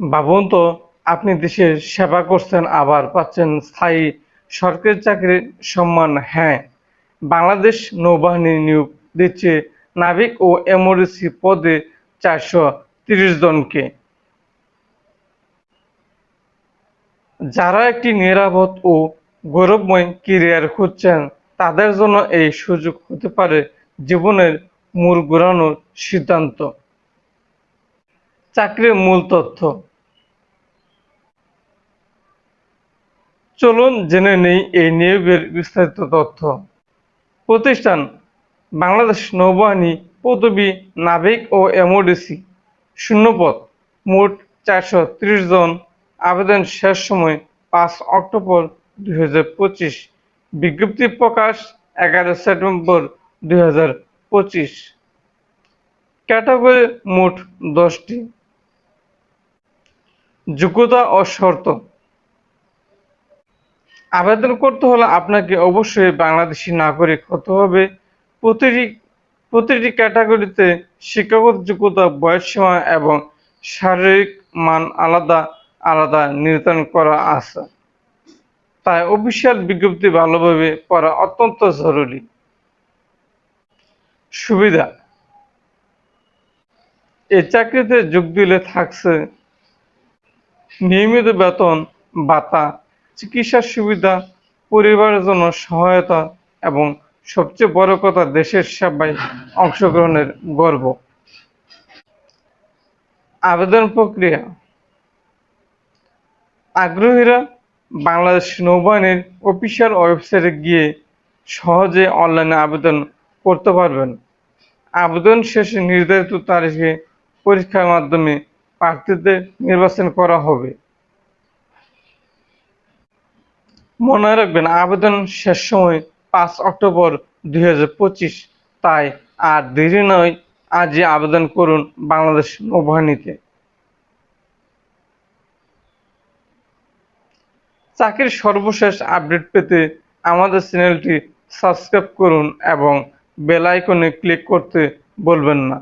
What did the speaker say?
ভাবুন তো আপনি দেশের সেবা করছেন, আবার পাচ্ছেন স্থায়ী সরকারি চাকরির সম্মান হ্যাঁ। বাংলাদেশ নৌবাহিনী নিয়োগ দিচ্ছে নাবিক ও এমওডিসি পদে চারশো তিরিশ জনকে। যারা একটি নিরাপদ ও গৌরবময় কেরিয়ার খুঁজছেন, তাদের জন্য এই সুযোগ হতে পারে জীবনের মূল ঘোরানোর সিদ্ধান্ত। চাকরির মূল তথ্য। চলুন জেনে নেই এই নিয়োগের বিস্তারিত তথ্য। প্রতিষ্ঠান, বাংলাদেশ নৌবাহিনী, পদবী, নাবিক ও এমওডিসি। শূন্যপদ, মোট চারশো ত্রিশ জন। আবেদন শেষ সময় পাঁচ অক্টোবর দুই হাজার পঁচিশ। বিজ্ঞপ্তি প্রকাশ এগারো সেপ্টেম্বর দুই হাজার পঁচিশ। ক্যাটাগরি মোট দশটি। যোগ্যতা ও শর্ত। আবেদন করতে হলে আপনাকে অবশ্যই বাংলাদেশি নাগরিক হতে হবে। প্রতিটি প্রতিটি ক্যাটাগরিতে শিক্ষাগত যোগ্যতা বয়সসীমা এবং শারীরিক মান আলাদা আলাদা নির্ধারণ করা আছে। তাই অফিসিয়াল বিজ্ঞপ্তি ভালোভাবে পড়া অত্যন্ত জরুরি। সুবিধা। এই চাকরিতে যোগ দিলে থাকছে নিয়মিত বেতন, ভাতা চিকিৎসার সুবিধা, পরিবারের জন্য সহায়তা এবং সবচেয়ে বড় কথা দেশের সেবায় অংশগ্রহণের গর্ব। আবেদন প্রক্রিয়া। আগ্রহীরা বাংলাদেশ নৌবাহিনীর অফিসিয়াল ওয়েবসাইটে গিয়ে সহজে অনলাইনে আবেদন করতে পারবেন। আবেদন শেষে নির্ধারিত তারিখে পরীক্ষার মাধ্যমে প্রার্থীদের নির্বাচন করা হবে। মনে রাখবেন, আবেদন শেষ সময় পাঁচ অক্টোবর দুই হাজার পঁচিশ। তাই আর দেরি নয়, আজই আবেদন করুন বাংলাদেশ নৌবাহিনীতে। চাকরির সর্বশেষ আপডেট পেতে আমাদের চ্যানেলটি সাবস্ক্রাইব করুন এবং বেল আইকনে ক্লিক করতে বলবেন না।